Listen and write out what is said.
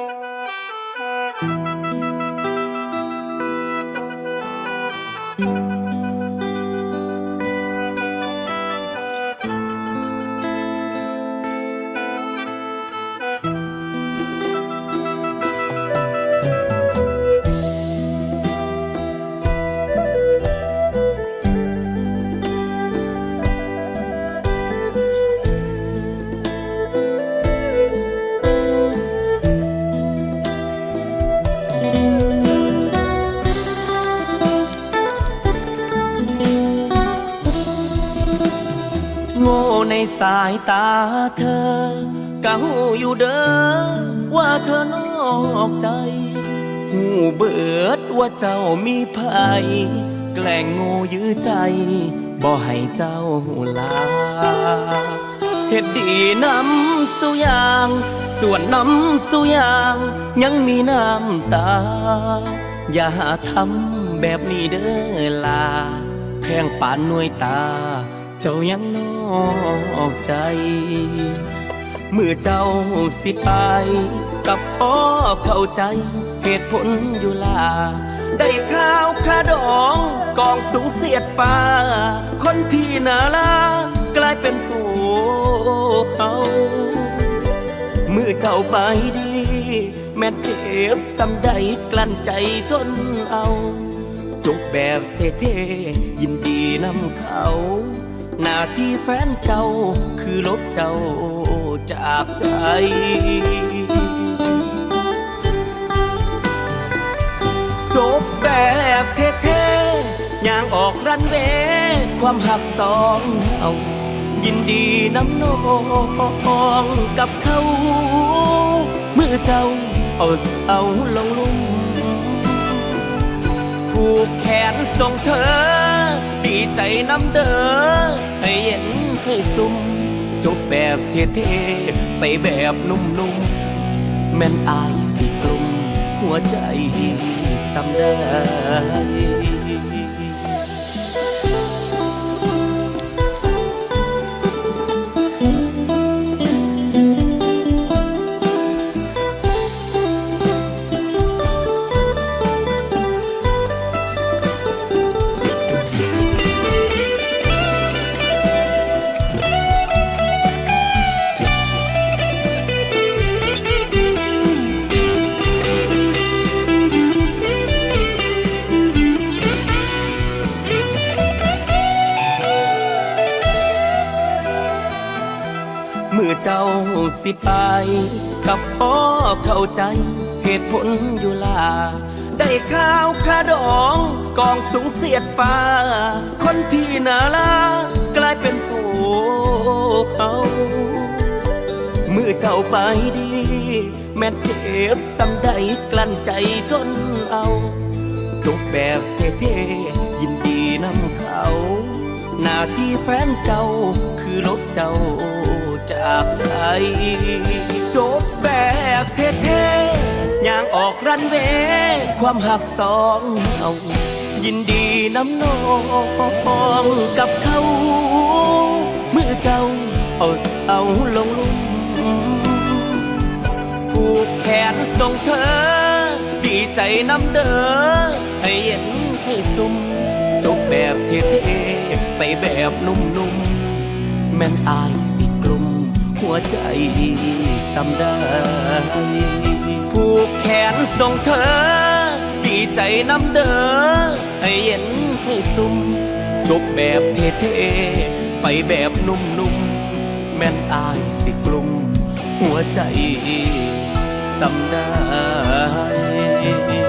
thank you. โง่ในสายตาเธอกังอยู่เด้อว่าเธอนอกใจหูเบิดว่าเจ้ามีภัยแกล้งโง่ยื้อใจบ่ให้เจ้าลาเฮ็ดดีน้ำสุยาง ส่วนน้ำสุยาง ยังมีน้ำตา อย่าทำแบบนี้เด้อลาแข้งปานหน่วยตา เจ้ายังนอ กใจ เมื่อเจ้าสิไป กับพ่อเข้าใจเหตุผลอยู่ลา ได้ข้าวขาดองกองสูงเสียดฟ้า คนที่นารักลายเป็นตัวเขาเมื่อเจ้าไปดี แม้เจ็บซ้ำใดกลั้นใจทนเอาจบแบบเท่ๆยินดีนำเขา หน้าที่แฟนเก่าคือลบเจ้าจากใจจบแบบเท่ๆอย่างออกรันเวความหักสองเอายินดีน้ำนองกับเขา เมื่อเจ้าเอาเสาลงลุ่ม ผูกแขนส่งเธอ ดีใจน้ำเด้อให้เย็นให้ซุ่มจบแบบเท่ๆไปแบบนุ่มๆ แม่นอายสิกลุ่มหัวใจสำได้ เจ้าสิไป กับพ่อเข้าใจเหตุผลอยู่ลา ได้ข้าวขาดองกองสูงเสียดฟ้า คนที่นารักลายเป็นตัวเขาเมื่อเจ้าไปดี แม้เจ็บซ้ำใดกลั้นใจทนเอาจบแบบเท่ๆยินดีนำเขา หน้าที่แฟนเก่าคือลบเจ้า จากใจจบแบบเท่ๆย่างออกรันเวความหักสองเอายินดีน้ำนองกับเขา เมื่อเจ้าเอาเสาลงลุ่มผูกแขนส่งเธอ ดีใจน้ำเด้อให้เย็นให้ซุ่มจบแบบเท่ๆไปแบบนุ่มๆ แม่นอายสิกลุ่มหัวใจสำได้ผูกแขนส่งเธอ ดีใจน้ำเด้อให้เย็นให้ซุ่มจบแบบเท่ๆไปแบบนุ่มๆ แม่นอายสิกลุ่มหัวใจสำได้